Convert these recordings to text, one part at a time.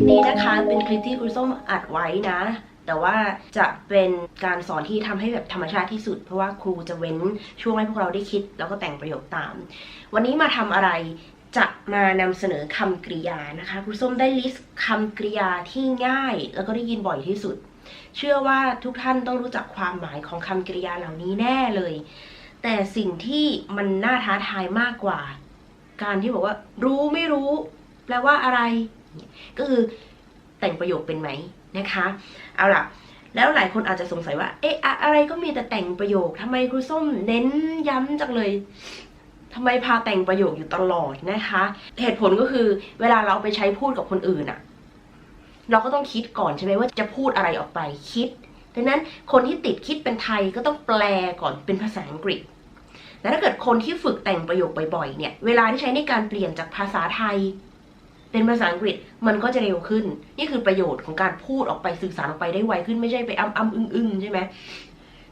ปนี้นะคะเป็นคลิปที่ครูส้มอัดไว้นะ แต่ว่าจะเป็นการสอนที่ทำให้แบบธรรมชาติที่สุด เพราะว่าครูจะเว้นช่วงให้พวกเราได้คิด แล้วก็แต่งประโยคตาม วันนี้มาทำอะไรจะมานำเสนอคำกริยานะคะครูส้มได้ลิสต์คำกริยาที่ง่าย แล้วก็ได้ยินบ่อยที่สุด เชื่อว่าทุกท่านต้องรู้จักความหมายของคำกริยาเหล่านี้แน่เลย แต่สิ่งที่มันน่าท้าทายมากกว่า การที่บอกว่า รู้ไม่รู้ แปลว่าอะไร ก็คือแต่งประโยคเป็นไหมนะคะ เอาล่ะ แล้วหลายคนอาจจะสงสัยว่า เอ๊ะอะอะไรก็มีแต่แต่งประโยคทำไมครูส้มเน้นย้ำจังเลยทำไมพาแต่งประโยคอยู่ตลอดนะคะ เหตุผลก็คือเวลาเราไปใช้พูดกับคนอื่นอะเราก็ต้องคิดก่อนใช่ไหมว่าจะพูดอะไรออกไปคิดดังนั้นคนที่ติดคิดเป็นไทยก็ต้องแปลก่อนเป็นภาษาอังกฤษแล้วถ้าเกิดคนที่ฝึกแต่งประโยคบ่อยๆเนี่ย เวลาที่ใช้ในการเปลี่ยนจากภาษาไทย เป็นภาษาอังกฤษมันก็จะเร็วขึ้น นี่คือประโยชน์ของการพูดออกไปสื่อสารออกไปได้ไวขึ้นไม่ใช่ไปอ้ำอ้ำอึ้งอึ้งใช่ไหม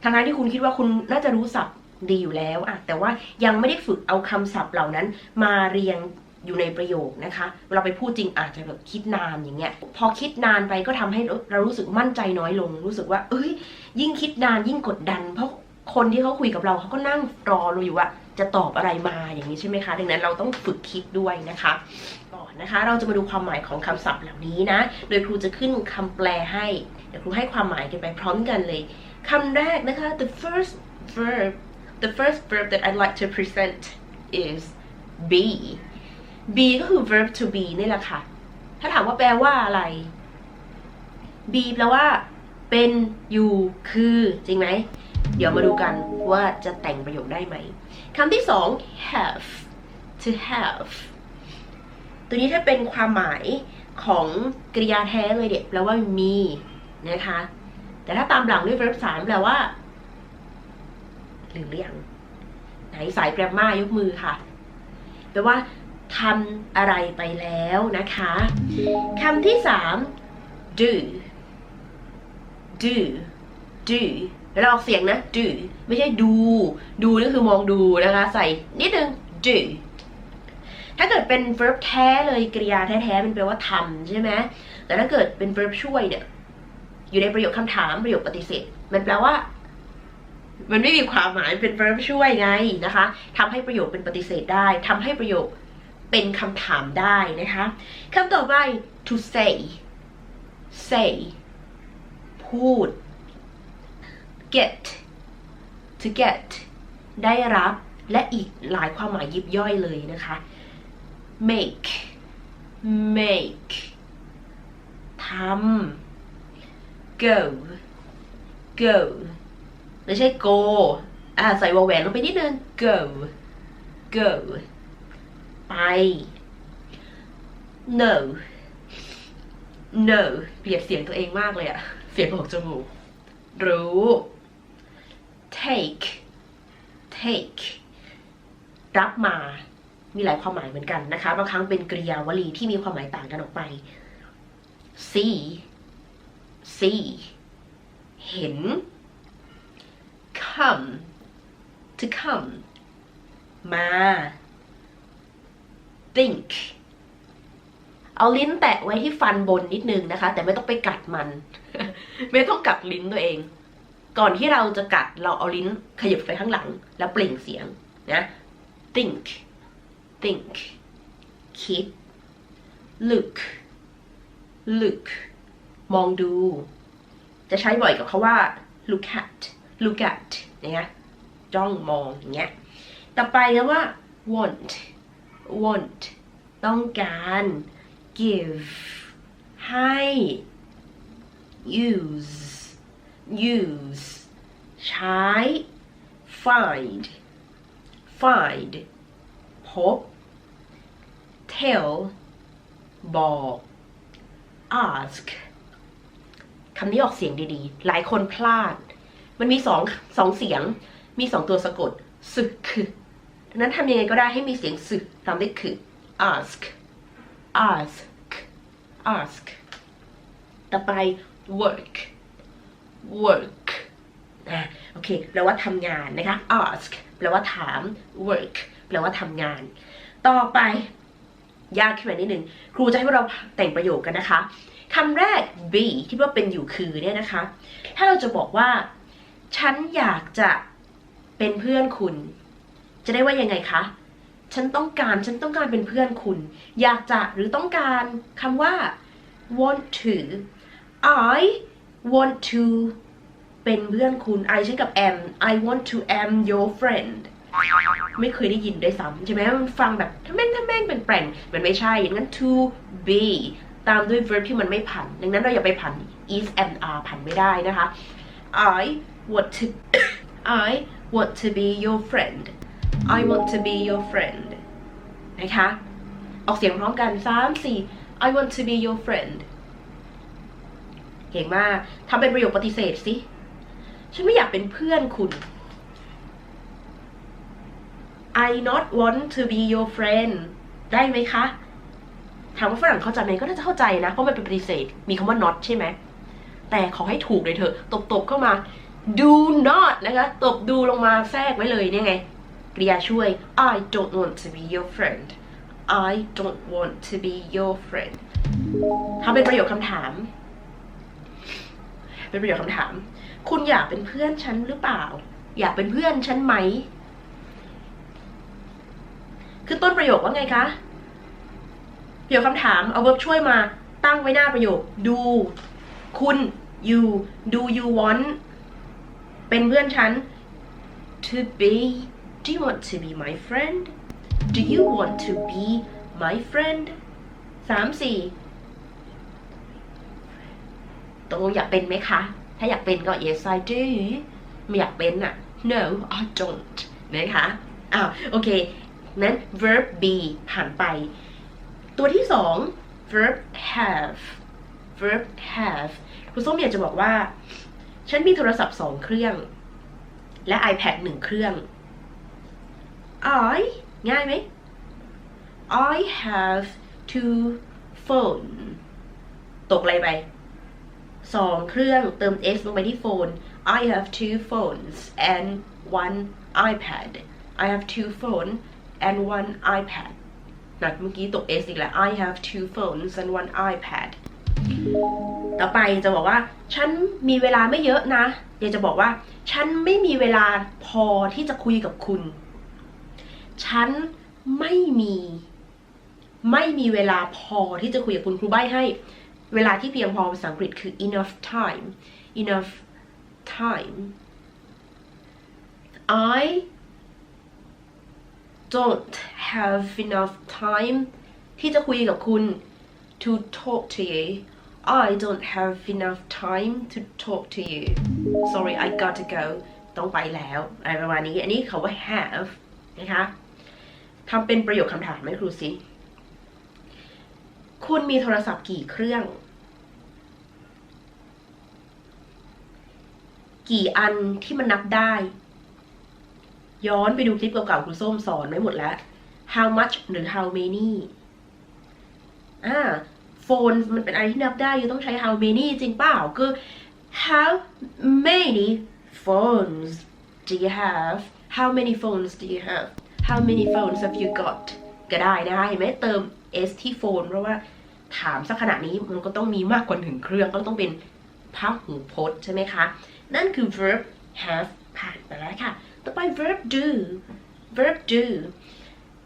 ทางนั้นที่คุณคิดว่าคุณน่าจะรู้ศัพท์ดีอยู่แล้วอะแต่ว่ายังไม่ได้ฝึกเอาคำศัพท์เหล่านั้น มาเรียงอยู่ในประโยคนะคะเวลาไปพูดจริงอาจจะแบบคิดนานอย่างเงี้ย พอคิดนานไปก็ทำให้เรารู้สึกมั่นใจน้อยลง รู้สึกว่า เอ้ย ยิ่งคิดนานยิ่งกดดัน เพราะคนที่เขาคุยกับเราเขาก็นั่งรอเราอยู่ว่าจะตอบอะไรมาอย่างนี้ใช่ไหมคะ ดังนั้นเราต้องฝึกคิดด้วยนะคะ นะคะ เราจะมาดูความหมายของคำศัพท์เหล่านี้นะ โดยครูจะขึ้นคำแปลให้ เดี๋ยวครูให้ความหมายกันไปพร้อมกันเลยคำแรกนะคะ the first verb the first verb that I'd like to present is be be ก็คือ verb to be นี่แหละค่ะ ถ้าถามว่าแปลว่าอะไร be แปลว่า เป็นอยู่คือจริงไหม เดี๋ยวมาดูกันว่าจะแต่งประโยคได้ไหมคำที่สอง have to have ตัวนี้ถ้าเป็นความหมายของกริยาแท้เลยเด็กแปลว่ามีนะคะ แต่ถ้าตามหลังด้วย verb สามแปลว่า หรือเรียงไหนสายแกรมมายกมือค่ะแปลว่าทำอะไรไปแล้วนะคะคำที่สาม do do do เราออกเสียงนะ do ไม่ใช่ดู ดูนี่คือมองดูนะคะ ใส่นิดนึง do ถ้าเกิดเป็น verb แท้เลยกริยาแท้ๆมันแปลว่าทำใช่ไหมแต่ถ้าเกิดเป็น verb ช่วยเนี่ย อยู่ในประโยคคำถามประโยคปฏิเสธ มันแปลว่า มันไม่มีความหมายเป็น verb ช่วยไงนะคะทำให้ประโยคเป็นปฏิเสธได้ทำให้ประโยคเป็นคำถามได้นะคะคำต่อไป to say say พูด get to get ได้รับและอีกหลายความหมายยิบย่อยเลยนะคะ make make ทำ go go ไม่ใช่ go อ่าใส่วอลแหวนลงไปนิดนึง go go ไป no no เปรียบเสียงตัวเองมากเลยอะเสียงออกจมูก รู้ take take รับมา มีหลายความหมายเหมือนกันนะคะบางครั้งเป็นกริยาวลีที่มีความหมายต่างกันออกไป see see เห็น come to come มา think เอาลิ้นแตะไว้ที่ฟันบนนิดนึงนะคะ แต่ไม่ต้องไปกัดมัน ไม่ต้องกัดลิ้นตัวเอง ก่อนที่เราจะกัดเราเอาลิ้นขยับไปข้างหลัง แล้วเปล่งเสียงนะ think think คิด look look มองดู จะใช้บ่อยกับเขาว่า look at look at เนี่ยจ้องมองอย่างเงี้ย ต่อไปแล้วว่า want want ต้องการ give ให้ use use ใช้ find find พบ tell บอก ask คำนี้ออกเสียงดีๆ หลายคนพลาด มันมีสองสองเสียง มีสองตัวสะกดสึกคือดังนั้นทำยังไงก็ได้ให้มีเสียงสึกตามด้วยคือ ask ask ask ต่อไป work work อะโอเคแปลว่าทำงานนะคะ ask แปลว่าถาม work แปลว่าทำงาน ต่อไป ยากขึ้นมานิดนึงครูจะให้พวกเราแต่งประโยคกันนะคะคำแรก be ที่ว่าเป็นอยู่คือเนี่ยนะคะ ถ้าเราจะบอกว่า ฉันอยากจะเป็นเพื่อนคุณ จะได้ว่ายังไงคะ ฉันต้องการ ฉันต้องการเป็นเพื่อนคุณ อยากจะหรือต้องการคำว่า want to I want to เป็นเพื่อนคุณ I ใช้กับ am I want to am your friend ไม่เคยได้ยินด้วยซ้ำใช่ไหมมันฟังแบบถ้แม่งถ้แม่งเป็นแปลงมันไม่ใช่อย่างนั้น to be ตามด้วย verb ที่มันไม่ผัน ดังนั้นเราอย่าไปผัน is and are ผันไม่ได้นะคะ I want to I want to be your friend I want to be your friend นะคะออกเสียงพร้อมกันสามสี่ I want to be your friend เก่งมากทำเป็นประโยคปฏิเสธสิ ฉันไม่อยากเป็นเพื่อนคุณ I not want to be your friend ได้ไหมคะ ถามว่าฝรั่งเข้าใจไหมก็น่าจะเข้าใจนะ เพราะมันเป็นปฏิเสธ มีคำว่า not ใช่ไหม แต่ขอให้ถูกเลยเถอะ ตบๆเข้ามา do not นะคะ ตบดูลงมาแทรกไว้เลยเนี่ยไงกริยาช่วย I don't want to be your friend I don't want to be your friend ทำเป็นประโยคคำถาม เป็นประโยคคำถาม คุณอยากเป็นเพื่อนฉันหรือเปล่า อยากเป็นเพื่อนฉันไหม คือต้นประโยคว่าไงคะประโยคคำถามเอา verb ช่วยมาตั้งไว้หน้าประโยค ดู คุณ you do you want เป็นเพื่อนฉัน to be do you want to be my friend do you want to be my friend สามสี่ตกลงอยากเป็นไหมคะ ถ้าอยากเป็นก็ yes I do ไม่อยากเป็นอะ no I don't นะคะอ้าวโอเค นั้น verb be ผ่านไป ตัวที่สอง verb have verb have ครูส้มอยากจะบอกว่า ฉันมีโทรศัพท์สองเครื่อง และ iPad หนึ่งเครื่อง I ง่ายไหม I have two phone ตกอะไรไปสองเครื่องเติม s ลงไปที่โฟน I have two phones and one iPad I have two phone and one iPad นะเมื่อกี้ตก s อีกแล้ว I have two phones and one iPad ต่อไปจะบอกว่า ฉันมีเวลาไม่เยอะนะอยากจะบอกว่า ฉันไม่มีเวลาพอที่จะคุยกับคุณ ฉันไม่มี ไม่มีเวลาพอที่จะคุยกับคุณครูใบ้ให้ เวลาที่เพียงพอภาษาอังกฤษคือ enough time enough time I don't have enough time ที่จะคุยกับคุณ to talk to you I don't have enough time to talk to you sorry I got to go ต้องไปแล้วอะไรประมาณนี้ อันนี้เขาว่า have นะคะทำเป็นประโยคคำถามไหมครูสิ คุณมีโทรศัพท์กี่เครื่อง กี่อันที่มันนับได้ ย้อนไปดูคลิปเก่าๆครูส้มสอนไว้หมดแล้ว how much หรือ how many อ่า phone มันเป็นอะไรที่นับได้ยูต้องใช้ how many จริงเปล่าคือ how many phones do you have how many phones do you have how many phones have you got ก็ได้นะคะเห็นไหมเติม s ที่ phone เพราะว่าถามสักขนาดนี้มันก็ต้องมีมากกว่าหนึ่งเครื่องก็ต้องเป็นพหูพจน์ใช่ไหมคะ นั่นคือ verb have ผ่านไปแล้วค่ะ ต่อไป verb do verb do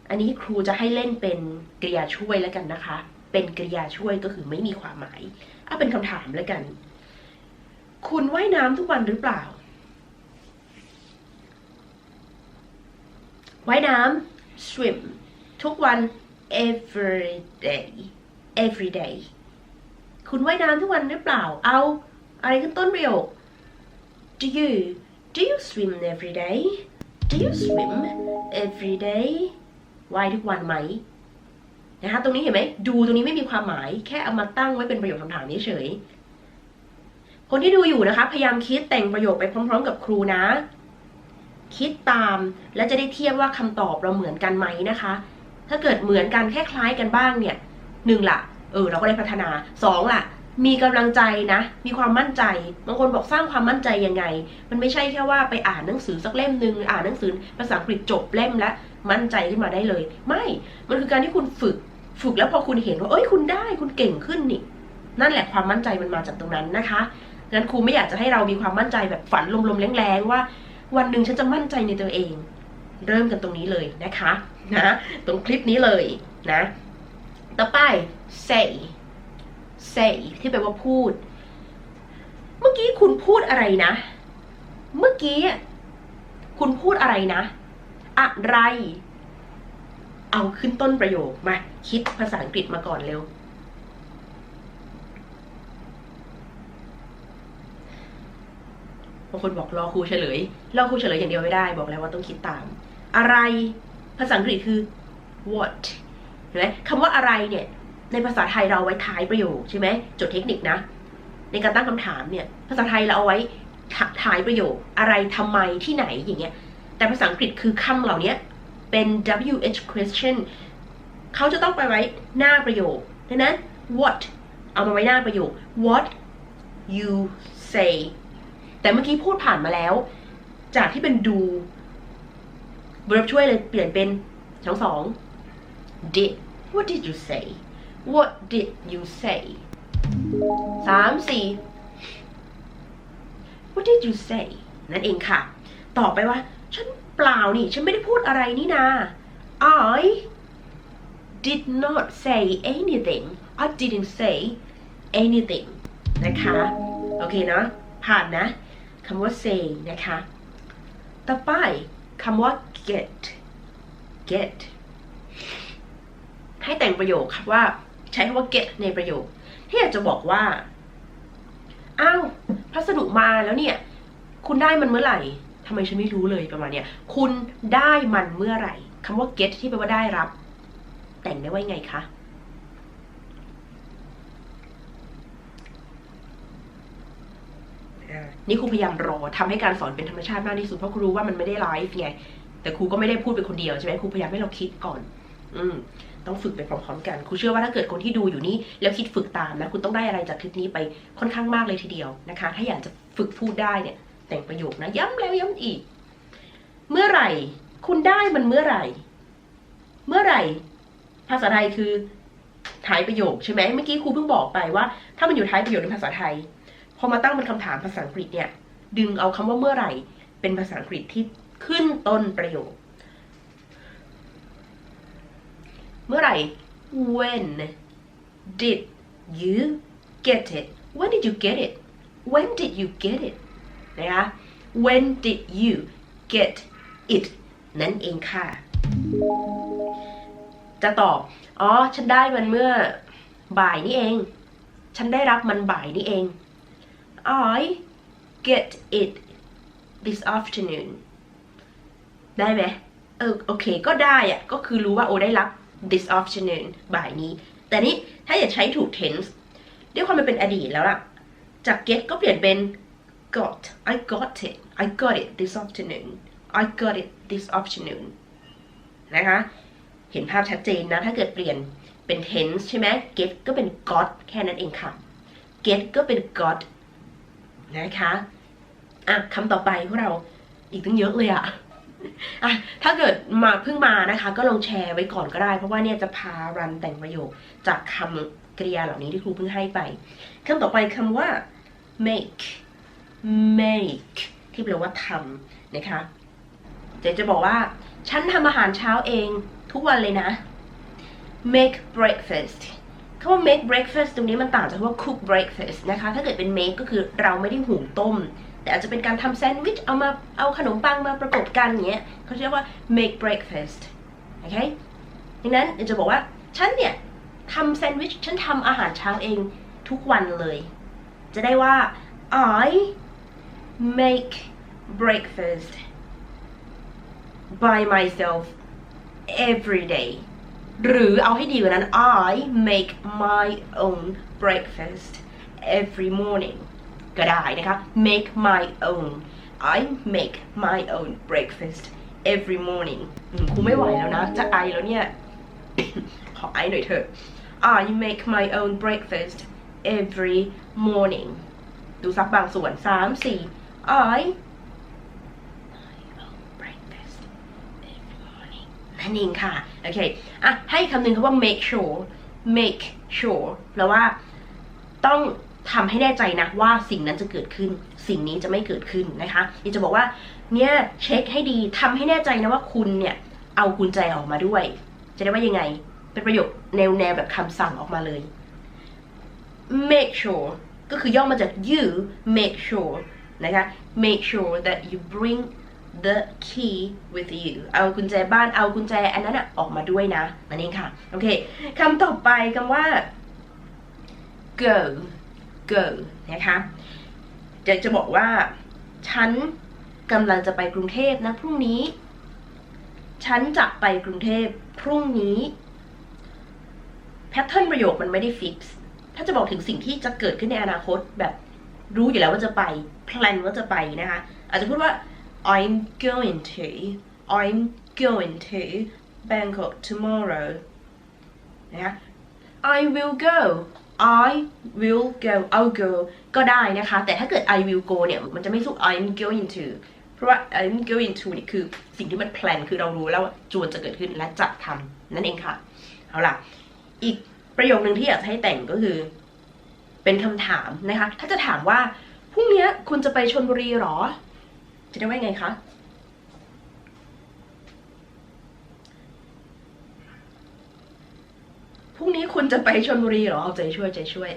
อันนี้ครูจะให้เล่นเป็นกริยาช่วยแล้วกันนะคะ เป็นกริยาช่วยก็คือไม่มีความหมายเอาเป็นคำถามแล้วกัน คุณว่ายน้ำทุกวันหรือเปล่า ว่ายน้ำ swim ทุกวัน every day every day คุณว่ายน้ำทุกวันหรือเปล่า เอาอะไรขึ้นต้นประโยค do you do you swim every day do you swim every day ว่ายทุกวันไหมนะคะตรงนี้เห็นไหมดูตรงนี้ไม่มีความหมายแค่เอามาตั้งไว้เป็นประโยคคำถามเฉยคนที่ดูอยู่นะคะพยายามคิดแต่งประโยคไปพร้อม ๆ กับครูนะ คิดตามแล้วจะได้เทียบว่าคำตอบเราเหมือนกันไหมนะคะ ถ้าเกิดเหมือนกันแค่คล้ายกันบ้างเนี่ยหนึ่งละเออเราก็ได้พัฒนาสองละ มีกำลังใจนะ มีความมั่นใจ บางคนบอกสร้างความมั่นใจยังไง มันไม่ใช่แค่ว่าไปอ่านหนังสือสักเล่มหนึ่งอ่านหนังสือภาษาอังกฤษจบเล่มแล้วมั่นใจขึ้นมาได้เลย ไม่ มันคือการที่คุณฝึก ฝึกแล้วพอคุณเห็นว่า เอ้ย คุณได้ คุณเก่งขึ้นนี่ นั่นแหละความมั่นใจมันมาจากตรงนั้นนะคะงั้นครูไม่อยากจะให้เรามีความมั่นใจแบบฝันลมๆแรงๆว่า วันหนึ่งฉันจะมั่นใจในตัวเอง เริ่มกันตรงนี้เลยนะคะ นะ ตรงคลิปนี้เลยนะ ต่อไป say say ที่แปลว่าพูด เมื่อกี้คุณพูดอะไรนะ เมื่อกี้ คุณพูดอะไรนะ อะไร เอาขึ้นต้นประโยคมา คิดภาษาอังกฤษมาก่อนเร็ว บางคนบอกรอครูเฉลย รอครูเฉลยอย่างเดียวไม่ได้ บอกแล้วว่าต้องคิดตาม อะไร ภาษาอังกฤษคือ what เห็นไหมคำว่าอะไรเนี่ย ในภาษาไทยเราไว้ท้ายประโยคใช่ไหมจดเทคนิคนะ ในการตั้งคำถามเนี่ยภาษาไทยเราเอาไว้ท้ายประโยคอะไรทำไมที่ไหนอย่างเงี้ยแต่ภาษาอังกฤษคือคำเหล่านี้เป็น WH question เขาจะต้องไปไว้หน้าประโยคดังนั้น what เอามาไว้หน้าประโยค what you say แต่เมื่อกี้พูดผ่านมาแล้ว จากที่เป็นดู verb ช่วยเลยเปลี่ยนเป็นทั้งสอง did what did you say what did you say สามสี่ what did you say นั่นเองค่ะ ต่อไปว่า ฉันเปล่านี่ ฉันไม่ได้พูดอะไรนี่นา I did not say anything I didn't say anything นะคะ โอเคเนาะผ่านนะคำว่า say นะคะ ต่อไปคำว่า get get ให้แต่งประโยคครับว่า ใช้คำว่า get ในประโยค ที่อยากจะบอกว่า อ้าว พัสดุมาแล้วเนี่ย คุณได้มันเมื่อไหร่ทำไมฉันไม่รู้เลยประมาณเนี้ย คุณได้มันเมื่อไหร่ คำว่า get ที่แปลว่าได้รับ แต่งได้ว่าไงคะ นี่ครูพยายามรอทำให้การสอนเป็นธรรมชาติมากที่สุดเพราะครูรู้ว่ามันไม่ได้ไลฟ์ไง แต่ครูก็ไม่ได้พูดเป็นคนเดียวใช่ไหมครูพยายามให้เราคิดก่อน อืม ต้องฝึกไปพร้อมๆ กันครูเชื่อว่าถ้าเกิดคนที่ดูอยู่นี่แล้วคิดฝึกตามนะคุณต้องได้อะไรจากคลิปนี้ไปค่อนข้างมากเลยทีเดียวนะคะ ถ้าอยากจะฝึกพูดได้เนี่ย แต่งประโยคนะ ย้ำแล้วย้ำอีก เมื่อไหร่ คุณได้มันเมื่อไหร่ เมื่อไหร่ ภาษาไทยคือท้ายประโยคใช่ไหมเมื่อกี้ครูเพิ่งบอกไปว่า ถ้ามันอยู่ท้ายประโยคในภาษาไทย พอมาตั้งเป็นคำถามภาษาอังกฤษเนี่ย ดึงเอาคำว่าเมื่อไหร่ เป็นภาษาอังกฤษที่ขึ้นต้นประโยค เมื่อไหร่ when did you get it when did you get it when did you get it นะคะ when did you get it นั่นเองค่ะ จะตอบ อ๋อ ฉันได้มันเมื่อบ่ายนี่เอง ฉันได้รับมันบ่ายนี่เอง I get it this afternoon ได้ไหมเออโอเค ก็ได้อะก็คือรู้ว่าโอได้รับ this afternoon บ่ายนี้ แต่นี้ถ้าอยากใช้ถูก tense ด้วยความมันเป็นอดีตแล้วล่ะ จาก get ก็เปลี่ยนเป็น got I got it I got it this afternoon I got it this afternoon นะคะ เห็นภาพชัดเจนนะ ถ้าเกิดเปลี่ยนเป็น tense ใช่ไหม get ก็เป็น got แค่นั้นเองค่ะ get ก็เป็น got นะคะ อะคำต่อไปพวกเราอีกตั้งเยอะเลยอะ อะถ้าเกิดมาเพิ่งมานะคะ ก็ลองแชร์ไว้ก่อนก็ได้ เพราะว่าเนี่ยจะพารันแต่งประโยคจากคำกริยาเหล่านี้ที่ครูเพิ่งให้ไปคำต่อไปคำว่า make make ที่แปลว่าทำนะคะเดี๋ยวจะบอกว่า ฉันทำอาหารเช้าเองทุกวันเลยนะ make breakfast คำว่า make breakfast ตรงนี้มันต่างจากคำว่า cook breakfast นะคะ ถ้าเกิดเป็น make ก็คือเราไม่ได้หุงต้ม แต่อาจจะเป็นการทำแซนด์วิช เอามาเอาขนมปังมาประกบกันอย่างเงี้ยเขาเรียกว่า make breakfast โอเคดังนั้นเดี๋ยวจะบอกว่า ฉันเนี่ยทำแซนด์วิช ฉันทำอาหารเช้าเองทุกวันเลย จะได้ว่า I make breakfast by myself every day หรือเอาให้ดีกว่านั้น I make my own breakfast every morning ก็ได้นะคะ make my own I make my own breakfast every morning อืมครูไม่ไหวแล้วนะ จะไอแล้วเนี่ย ขอไอหน่อยเถอะ I make my own breakfast every morning ดูซับบางส่วนสามสี่ I my own breakfast every morning น นั่นเองค่ะ โอเค อ่ะ ให้คำหนึ่งคำว่า make sure make sure แปลว่า ต้อง ทำให้แน่ใจนะว่าสิ่งนั้นจะเกิดขึ้น สิ่งนี้จะไม่เกิดขึ้นนะคะอยากจะบอกว่าเนี่ยเช็คให้ดีทำให้แน่ใจนะว่าคุณเนี่ยเอากุญแจออกมาด้วย จะได้ว่ายังไง เป็นประโยคแนวแนวแบบคำสั่งออกมาเลย make sure ก็คือย่อมาจาก you make sure นะคะ make sure that you bring the key with you เอากุญแจบ้านเอากุญแจอันนั้นอะออกมาด้วยนะนั่นเองค่ะ โอเคคำต่อไปคำว่า go go นะคะอยากจะบอกว่า ฉันกำลังจะไปกรุงเทพนะพรุ่งนี้ ฉันจะไปกรุงเทพพรุ่งนี้แพทเทิร์นประโยคมันไม่ได้ฟิกซ์ถ้าจะบอกถึงสิ่งที่จะเกิดขึ้นในอนาคตแบบรู้อยู่แล้วว่าจะไปแพลนว่าจะไปนะคะ อาจจะพูดว่า I'm going to I'm going to Bangkok tomorrow นะคะ I will go I will go I'll go ก็ได้นะคะ แต่ถ้าเกิด I will go เนี่ย มันจะไม่สู้ I'm going to เพราะว่า I'm going to นี่คือสิ่งที่มันแพลนคือเรารู้แล้วว่าจวนจะเกิดขึ้นและจะทำนั่นเองค่ะ เอาล่ะ อีกประโยคหนึ่งที่อยากให้แต่งก็คือ เป็นคำถามนะคะ ถ้าจะถามว่าพรุ่งนี้คุณจะไปชนบุรีหรอ จะได้ว่าไงคะ รุ่งนี้คุณจะไปชนบุรีเหรอ เอาใจช่วยใจช่วย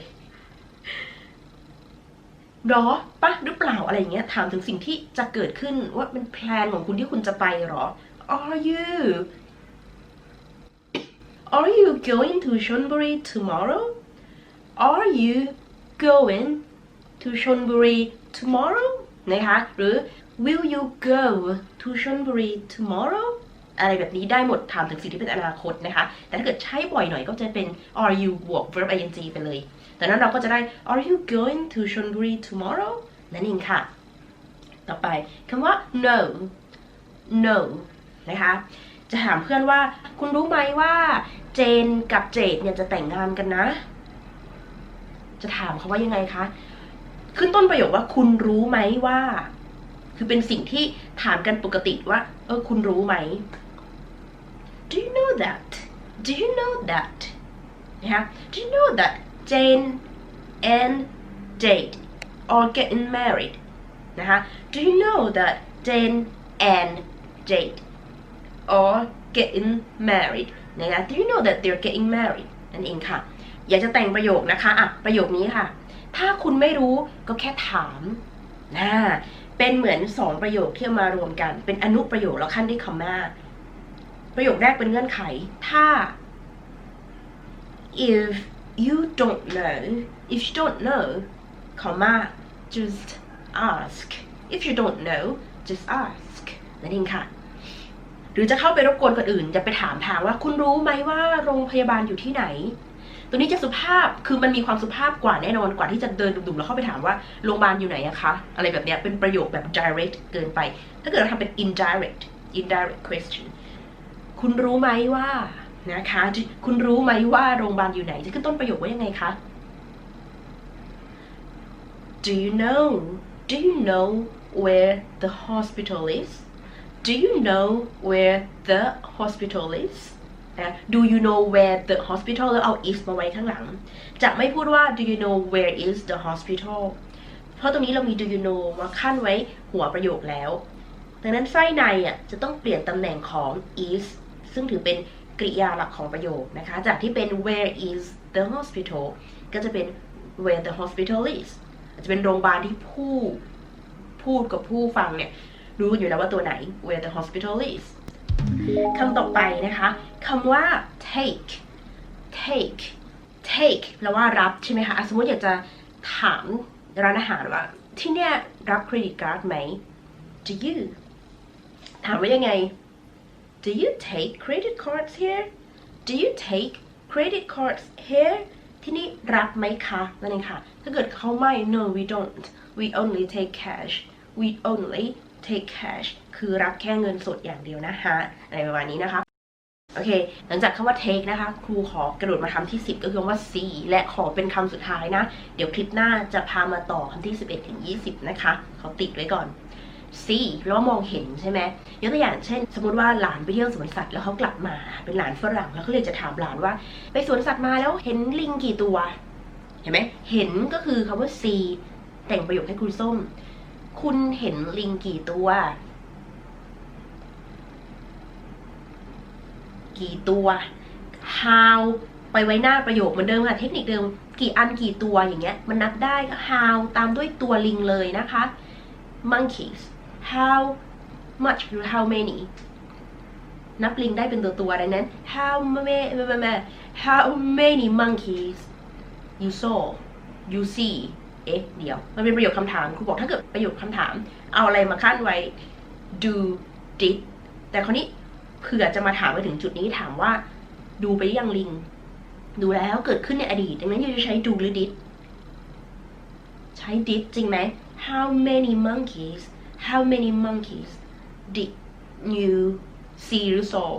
หรอปะหรือเปล่าอะไรอย่างเงี้ย ถามถึงสิ่งที่จะเกิดขึ้นว่าเป็นแพลนของคุณที่คุณจะไปเหรอ Are you Are you going to Chonburi tomorrow Are you going to Chonburi tomorrow นะคะหรือ Will you go to Chonburi tomorrow อะไรแบบนี้ได้หมดถามถึงสิ่งที่เป็นอนาคตนะคะ แต่ถ้าเกิดใช้บ่อยหน่อยก็จะเป็น are you บวก verb ing ไปเลยแต่นั้นเราก็จะได้ are you going to Chonburi tomorrow นั่นเองค่ะ ต่อไปคำว่า no no นะคะ จะถามเพื่อนว่า คุณรู้ไหมว่าเจนกับเจดเนี่ยจะแต่งงานกันนะ จะถามเขาว่ายังไงคะ ขึ้นต้นประโยคว่าคุณรู้ไหมว่า คือเป็นสิ่งที่ถามกันปกติว่า เออ คุณรู้ไหม Do you know that Do you know that นะคะ Do you know that Jane and Jade are getting married นะคะ Do you know that Jane and Jade are getting married นะคะ Do you know that they're getting married นั่นเองค่ะ อยากจะแต่งประโยคนะคะอะประโยคนี้ค่ะ ถ้าคุณไม่รู้ก็แค่ถามนะเป็นเหมือนสองประโยคที่มารวมกัน เป็นอนุประโยคแล้วขั้นด้วยคำมา ประโยคแรกเป็นเงื่อนไข ถ้า if you don't know if you don't know คำมา just ask if you don't know just ask นั่นเองค่ะ หรือจะเข้าไปรบกวนคนอื่น จะไปถามทางว่าคุณรู้ไหมว่าโรงพยาบาลอยู่ที่ไหน ตัวนี้จะสุภาพ คือมันมีความสุภาพกว่าแน่นอนกว่าที่จะเดินดุ่มๆแล้วเข้าไปถามว่าโรงพยาบาลอยู่ไหนอะคะ อะไรแบบเนี้ยเป็นประโยคแบบ direct เกินไป ถ้าเกิดเราทำเป็น indirect indirect question คุณรู้ไหมว่านะคะ คุณรู้ไหมว่าโรงพยาบาลอยู่ไหน จะขึ้นต้นประโยคว่ายังไงคะ Do you know Do you know where the hospital is Do you know where the hospital is นะ Do you know where the hospital แล้วเอา is มาไว้ข้างหลัง จะไม่พูดว่า Do you know where is the hospital เพราะตรงนี้เรามี Do you know มาขั้นไว้หัวประโยคแล้ว ดังนั้นไส้ในอะจะต้องเปลี่ยนตำแหน่งของ is ซึ่งถือเป็นกริยาหลักของประโยคนะคะ จากที่เป็น where is the hospital ก็จะเป็น where the hospital is อาจจะเป็นโรงพยาบาลที่ผู้พูดกับผู้ฟังเนี่ย รู้อยู่แล้วว่าตัวไหน where the hospital is คำต่อไปนะคะคำว่า take take take แปลว่ารับใช่ไหมคะอะสมมติอยากจะถามร้านอาหารว่า ที่เนี่ยรับเครดิตการ์ดไหม Do you ถามว่ายังไง Do you take credit cards here Do you take credit cards here ที่นี่รับไหมคะนั่นเองค่ะ ถ้าเกิดเขาไม่ no we don't we only take cash we only take cash คือรับแค่เงินสดอย่างเดียวนะคะอะไรประมาณนี้นะคะ โอเค หลังจากคำว่า take นะคะ ครูขอกระโดดมาทำที่ 10 ก็คือคำว่า see และขอเป็นคำสุดท้ายนะ เดี๋ยวคลิปหน้าจะพามาต่อคำที่ 11 ถึง 20 นะคะ เขอติดไว้ก่อน see แปลว่ามองเห็นใช่ไหมยกตัวอย่างเช่น สมมติว่าหลานไปเที่ยวสวนสัตว์แล้วเขากลับมาเป็นหลานฝรั่งแล้วเขาเลยจะถามหลานว่า ไปสวนสัตว์มาแล้วเห็นลิงกี่ตัว เห็นไหมเห็นก็คือคำว่า see แต่งประโยคให้คุณส้ม คุณเห็นลิงกี่ตัว กี่ตัว how ไปไว้หน้าประโยคเหมือนเดิมค่ะ เทคนิคเดิมกี่อันกี่ตัวอย่างเงี้ย มันนับได้ก็ how ตามด้วยตัวลิงเลยนะคะ monkeys how much หรือ how many นับลิงได้เป็นตัวตัวดังนั้น how many how many monkeys you saw you see เอ๊ะเดี๋ยว มันเป็นประโยคคำถามครูบอกถ้าเกิดประโยคคำถาม เอาอะไรมาขั้นไว้ do did แต่คราวนี้เผื่อจะมาถามไปถึงจุดนี้ถามว่า ดูไปยังลิง ดูแล้วเกิดขึ้นในอดีต ดังนั้นจะใช้ดูหรือ did ใช้ did จริงไหม how many monkeys how many monkeys did you see หรือ saw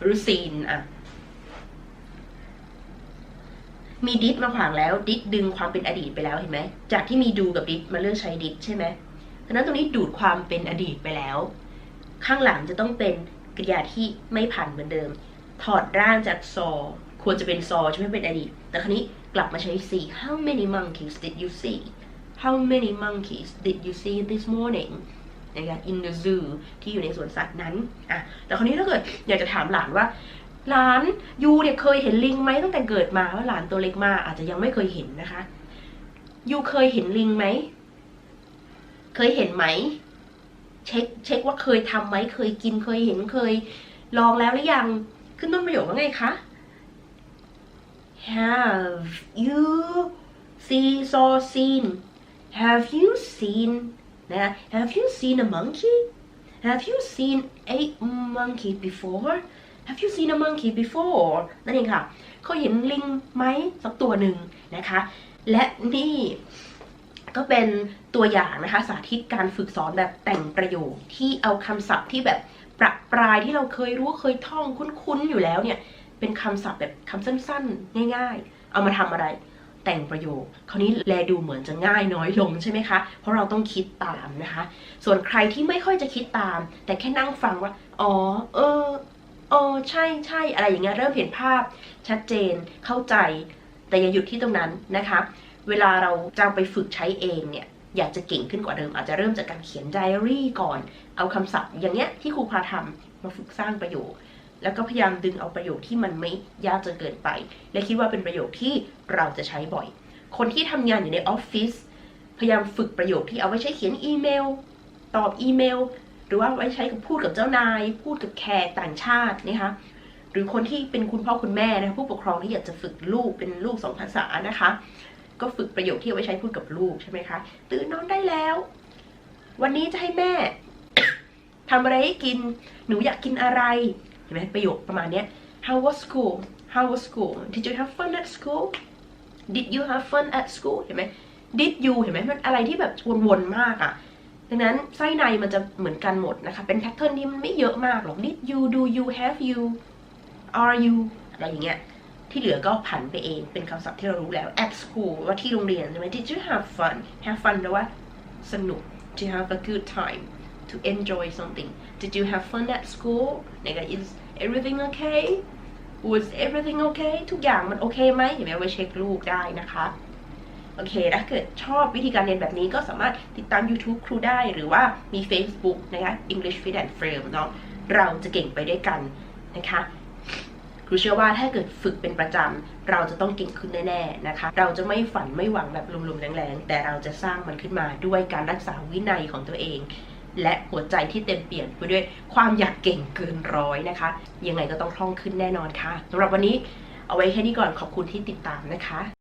หรือ seen อะมีดิดมาขวางแล้วดิดดึงความเป็นอดีตไปแล้วเห็นไหมจากที่มีดูกับดิดมาเลือกใช้ดิดใช่ไหมดังนั้นตรงนี้ดูดความเป็นอดีตไปแล้ว ข้างหลังจะต้องเป็นกริยาที่ไม่ผันเหมือนเดิม ถอดร่างจากซอ ควรจะเป็นซอใช่ไหมเป็นอดีต แต่ครนี้กลับมาใช้ see how many monkeys did you see how many monkeys did you see this morning นะคะ in the zoo ที่อยู่ในสวนสัตว์นั้นอะแต่คราวนี้ถ้าเกิดอยากจะถามหลานว่า หลานยูเนี่ยเคยเห็นลิงไหมตั้งแต่เกิดมาว่าหลานตัวเล็กมากอาจจะยังไม่เคยเห็นนะคะยูเคยเห็นลิงไหม เคยเห็นไหม เช็คเช็คว่าเคยทำไหม เคยกินเคยเห็นเคยลองแล้วหรือยัง ขึ้นต้นประโยคว่าไงคะ Have you see saw seen Have you seen นะ Have you seen a monkey Have you seen a monkey before Have you seen a monkey before นั่นเองค่ะเคยเห็นลิงไหมสักตัวหนึ่งนะคะ และนี่ก็เป็นตัวอย่างนะคะสาธิตการฝึกสอนแบบแต่งประโยคที่เอาคำศัพท์ที่แบบประปรายที่เราเคยรู้เคยท่องคุ้นๆอยู่แล้วเนี่ย เป็นคำศัพท์แบบคำสั้นๆ ง่าย ๆ เอามาทำอะไร แต่งประโยค คราวนี้แลดูเหมือนจะง่ายน้อยลงใช่ไหมคะ เพราะเราต้องคิดตามนะคะ ส่วนใครที่ไม่ค่อยจะคิดตาม แต่แค่นั่งฟังว่า อ๋อ เออเออใช่ใช่อะไรอย่างเงี้ยเริ่มเห็นภาพ ชัดเจนเข้าใจ แต่อย่าหยุดที่ตรงนั้นนะคะ เวลาเราจะไปฝึกใช้เองเนี่ยอยากจะเก่งขึ้นกว่าเดิมอาจจะเริ่มจากการเขียนไดอารี่ก่อน เอาคำศัพท์อย่างเงี้ยที่ครูพาทำมาฝึกสร้างประโยค แล้วก็พยายามดึงเอาประโยคที่มันไม่ยากจนเกินไป และคิดว่าเป็นประโยคที่เราจะใช้บ่อย คนที่ทำงานอยู่ในออฟฟิศพยายามฝึกประโยคที่เอาไว้ใช้เขียนอีเมล ตอบอีเมล หรือว่าไว้ใช้กับพูดกับเจ้านาย พูดกับแขกต่างชาตินะคะหรือคนที่เป็นคุณพ่อคุณแม่นะคะผู้ปกครองที่อยากจะฝึกลูกเป็นลูกสองภาษานะคะ ก็ฝึกประโยคที่เอาไว้ใช้พูดกับลูกใช่ไหมคะตื่นนอนได้แล้ว วันนี้จะให้แม่ทำอะไรให้กินหนูอยากกินอะไร ห็นไหมประโยคประมาณเนี้ย How was school How was school Did you have fun at school Did you have fun at school เห็นไหม Did you เห็นไหมมันอะไรที่แบบวนๆมากอะ่ะดังนั้นไส้ในมันจะเหมือนกันหมดนะคะ เป็นแพทเทิร์นที่มันไม่เยอะมากหรอก Did you Do you Have you Are you อะไรอย่างเงี้ย ที่เหลือก็ผันไปเอง เป็นคำศัพท์ที่เรารู้แล้ว at school ว่าที่โรงเรียนใช่ไหม Did you have fun have fun แปลว่าสนุก to have a good time to enjoy something Did you have fun at school นี่ยก็ is everything okay was everything okay ทุกอย่างมันโอเคไหมเห็นไหมไว้เช็คลูกได้นะคะ โอเค ถ้าเกิดชอบวิธีการเรียนแบบนี้ก็สามารถติดตาม YouTube ครูได้หรือว่ามี Facebook นะคะ English Fit and Frame เนาะ เราจะเก่งไปด้วยกันนะคะครูเชื่อว่าถ้าเกิดฝึกเป็นประจำเราจะต้องเก่งขึ้นแน่ๆนะคะ เราจะไม่ฝันไม่หวังแบบลุมๆแรงๆ แต่เราจะสร้างมันขึ้นมาด้วยการรักษาวินัยของตัวเอง และหัวใจที่เต็มเปี่ยมไปด้วยความอยากเก่งเกินร้อยนะคะ ยังไงก็ต้องคล่องขึ้นแน่นอนค่ะสำหรับวันนี้เอาไว้แค่นี้ก่อนขอบคุณที่ติดตามนะคะ